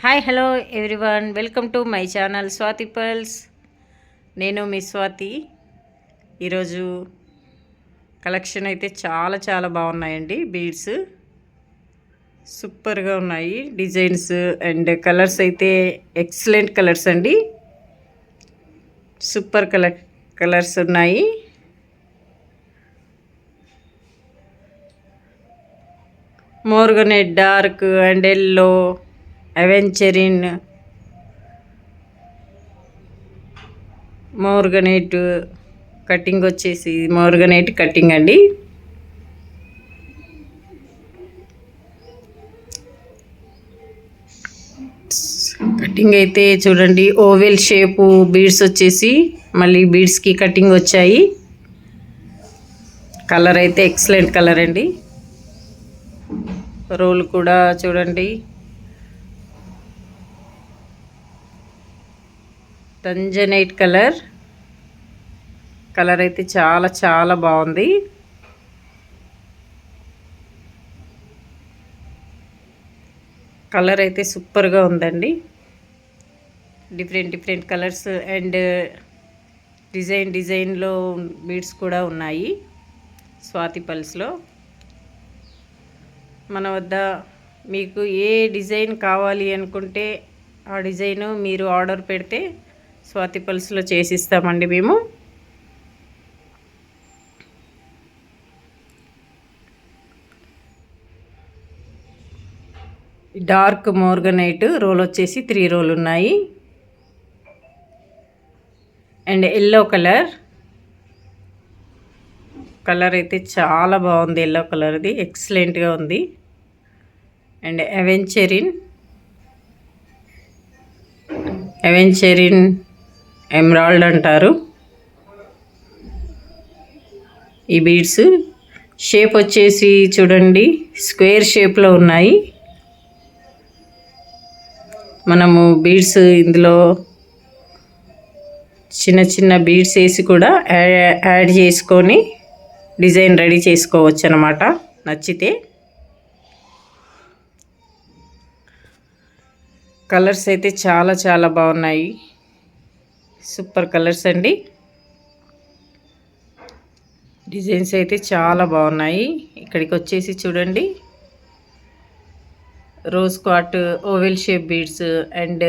Hi hello everyone welcome to my channel Swathi pearls నేను మీ స్వాతి. ఈరోజు కలెక్షన్ అయితే చాలా చాలా బాగున్నాయండి. బీడ్స్ సూపర్గా ఉన్నాయి. డిజైన్స్ అండ్ కలర్స్ అయితే ఎక్సలెంట్ కలర్స్ అండి. సూపర్ కలర్ కలర్స్ ఉన్నాయి. మోర్గనే dark and yellow aventurine morganite cutting వచ్చేసి మోర్గనైట్ కటింగ్ అండి. కటింగ్ అయితే చూడండి ఓవెల్ షేపు బీడ్స్ వచ్చేసి మళ్ళీ బీడ్స్కి కటింగ్ వచ్చాయి. కలర్ అయితే ఎక్సలెంట్ కలర్ అండి. రోల్ కూడా చూడండి. టంజనైట్ కలర్. కలర్ అయితే చాలా చాలా బాగుంది. కలర్ అయితే సూపర్గా ఉందండి. Different different colours and design డిజైన్లో బీడ్స్ కూడా ఉన్నాయి స్వాతి పల్స్లో. మన వద్ద మీకు ఏ డిజైన్ కావాలి అనుకుంటే ఆ డిజైన్ మీరు ఆర్డర్ పెడితే స్వాతి పల్స్లో చేసిస్తామండి మేము. డార్క్ మోర్గనైట్ రోల్ వచ్చేసి త్రీ రోల్ ఉన్నాయి. And yellow colour. కలర్ అయితే చాలా బాగుంది ఎల్లో కలర్ది ఎక్సలెంట్గా ఉంది. అండ్ అవెంచెరిన్. అవెంచెరిన్ ఎమరాల్డ్ అంటారు. ఈ బీడ్స్ షేప్ వచ్చేసి చూడండి స్క్వేర్ షేప్లో ఉన్నాయి. మనము బీడ్స్ ఇందులో చిన్న చిన్న బీడ్స్ వేసి కూడా యాడ్ చేసుకొని డిజైన్ రెడీ చేసుకోవచ్చు అనమాట నచ్చితే కలర్స్ అయితే చాలా చాలా బాగున్నాయి. సూపర్ కలర్స్ అండి. డిజైన్స్ అయితే చాలా బాగున్నాయి. ఇక్కడికి వచ్చేసి చూడండి. Rose quartz oval shape beads and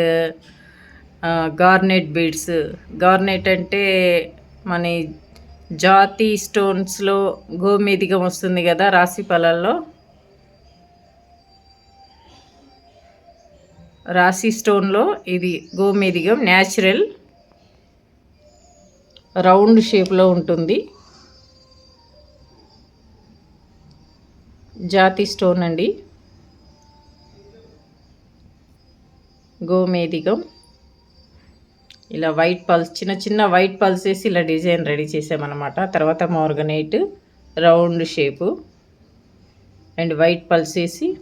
garnet beads. Garnet అంటే మన జాతి స్టోన్స్లో గోమేదిగం వస్తుంది కదా రాశి ఫలాల్లో. రాశి స్టోన్లో ఇది గోమేదిగం న్యాచురల్ రౌండ్ షేప్లో ఉంటుంది. జాతి స్టోన్ అండి. గోమేదిగం. ఇలా వైట్ పల్స్ చిన్న చిన్న వైట్ పల్స్ వేసి ఇలా డిజైన్ రెడీ చేసామన్నమాట. తర్వాత morganite round shape. And white pearls వేసి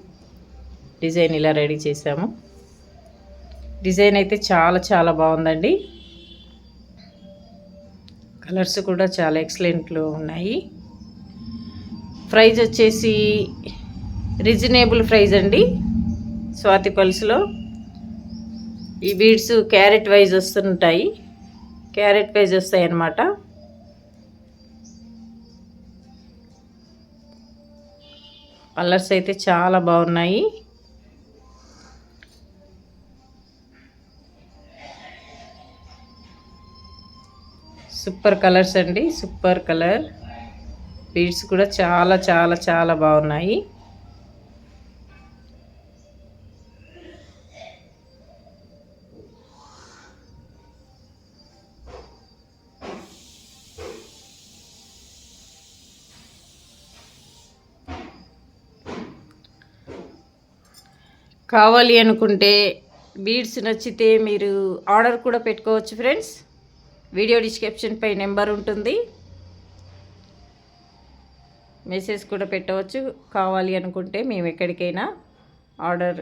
డిజైన్ ఇలా రెడీ చేసాము. డిజైన్ అయితే చాలా చాలా బాగుందండి. కలర్స్ కూడా చాలా ఎక్సలెంట్లో ఉన్నాయి. ప్రైజ్ వచ్చేసి రీజనబుల్ ప్రైజ్ అండి స్వాతి పల్స్లో. ఈ బీడ్స్ క్యారెట్ వైజ్ వస్తుంటాయి. క్యారెట్ వైజ్ వస్తాయి అన్నమాట కలర్స్ అయితే చాలా బాగున్నాయి. సూపర్ కలర్స్ అండి సూపర్ కలర్. బీడ్స్ కూడా చాలా చాలా చాలా బాగున్నాయి. కావాలి అనుకుంటే బీడ్స్ నచ్చితే మీరు ఆర్డర్ కూడా పెట్టుకోవచ్చు ఫ్రెండ్స్. వీడియో డిస్క్రిప్షన్పై నెంబర్ ఉంటుంది. మెసేజ్ కూడా పెట్టవచ్చు. కావాలి అనుకుంటే మేము ఎక్కడికైనా ఆర్డర్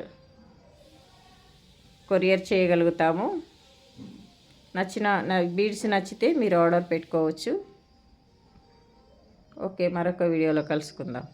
కొరియర్ చేయగలుగుతాము. నచ్చిన బీడ్స్ నచ్చితే మీరు ఆర్డర్ పెట్టుకోవచ్చు. ఓకే మరొక వీడియోలో కలుసుకుందాం.